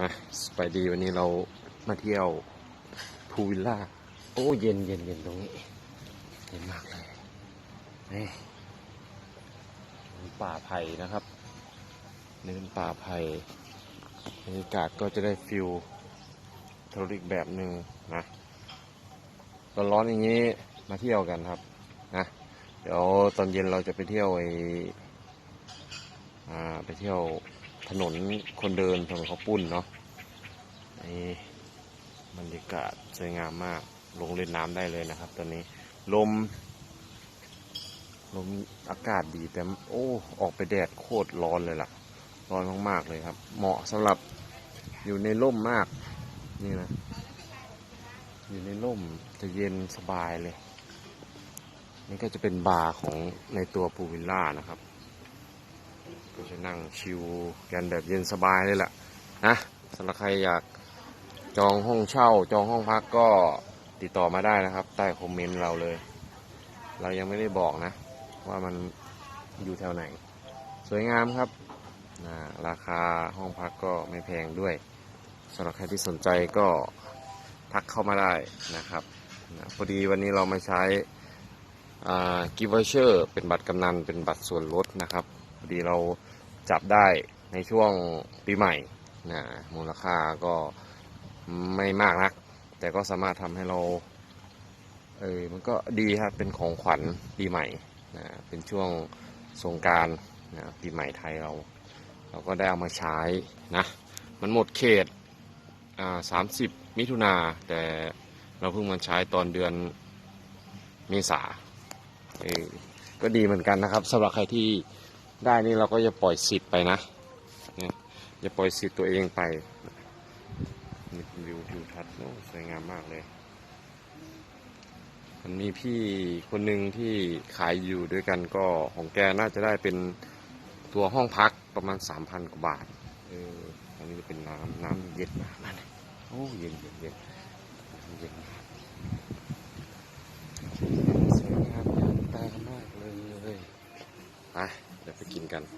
นะไปดีวันนี้เรามาเที่ยวพูวิลล่า โอ้เย็นเย็นเย็นตรงนี้ เย็นมากเลยนี่ป่าไผ่นะครับเนินป่าไผ่บรรยากาศก็จะได้ฟิลทรลิกแบบหนึ่งนะร้อนๆอย่างนี้มาเที่ยวกันครับนะเดี๋ยวตอนเย็นเราจะไปเที่ยวไออ่าไปเที่ยว ถนนคนเดินถนนเขาวปุ้นเนาะนี่บรรยากาศสวยงามมาก ลงเล่นน้ำได้เลยนะครับ ตอนนี้ลม ลมอากาศดีแต่โอ้ออกไปแดดโคตรร้อนเลยล่ะ ร้อนมากๆเลยครับ เหมาะสำหรับอยู่ในร่มมากนี่นะ อยู่ในร่มจะเย็นสบายเลย นี่ก็จะเป็นบาร์ของในตัวพูวิลล่านะครับ ก็จะนั่งชิลกันแบบเย็นสบายเลยล่ะนะสำหรับใครอยากจองห้องเช่า จองห้องพักก็ติดต่อมาได้นะครับ ใต้คอมเมนต์เราเลย เรายังไม่ได้บอกนะ ว่ามันอยู่แถวไหน สวยงามครับนะราคาห้องพักก็ไม่แพงด้วยสำหรับใครที่สนใจก็ทักเข้ามาได้นะครับนะพอดีวันนี้เรามาใช้กิฟต์วอเชอร์เป็นบัตรกำนันเป็นบัตรส่วนลดนะครับ พอดีเราจับได้ในช่วงปีใหม่นะมูลค่าก็ไม่มากนัก แต่ก็สามารถทำให้เราเออมันก็ดีครับเป็นของขวัญปีใหม่นะเป็นช่วงสงการนะปีใหม่ไทยเรา เราก็ได้เอามาใช้นะมันหมดเขตอ่าสามสิบมิถุนาแต่เราเพิ่งมาใช้ตอนเดือนเมษาเออก็ดีเหมือนกันนะครับสำหรับใครที่ ได้นี่เราก็จะปล่อยสิทธิ์ไปนะเนี่ยจะปล่อยสิทธิ์ตัวเองไปนี่วิวทิวทัศน์โอ้สวยงามมากเลย มันมีพี่คนหนึ่งที่ขายอยู่ด้วยกันก็ของแกน่าจะได้เป็นตัวห้องพักประมาณสามพันกว่าบาท เอออันนี้จะเป็นน้ำน้ำเย็นมากนั่นเลยโอ้เย็นเย็นเย็นเย็นมากสวยงามงามตามากเลยไปเดี๋ยวไป กินกัน